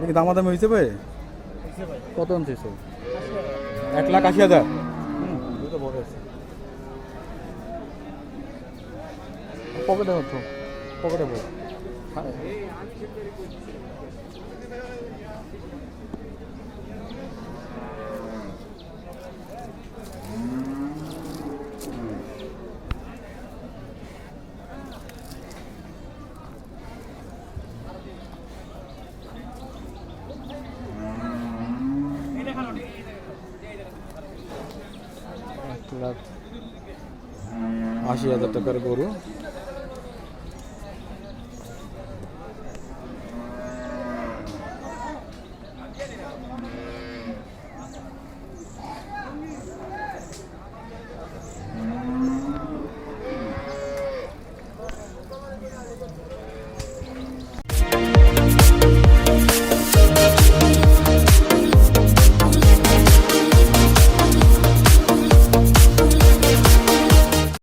এটা কি দামাদামি হয়েছে ভাই? কত আনছিস এক লাখ আশি হাজার। পকেটে হতো পকেটে বড়। লাখ আশি হাজার টাকার গরু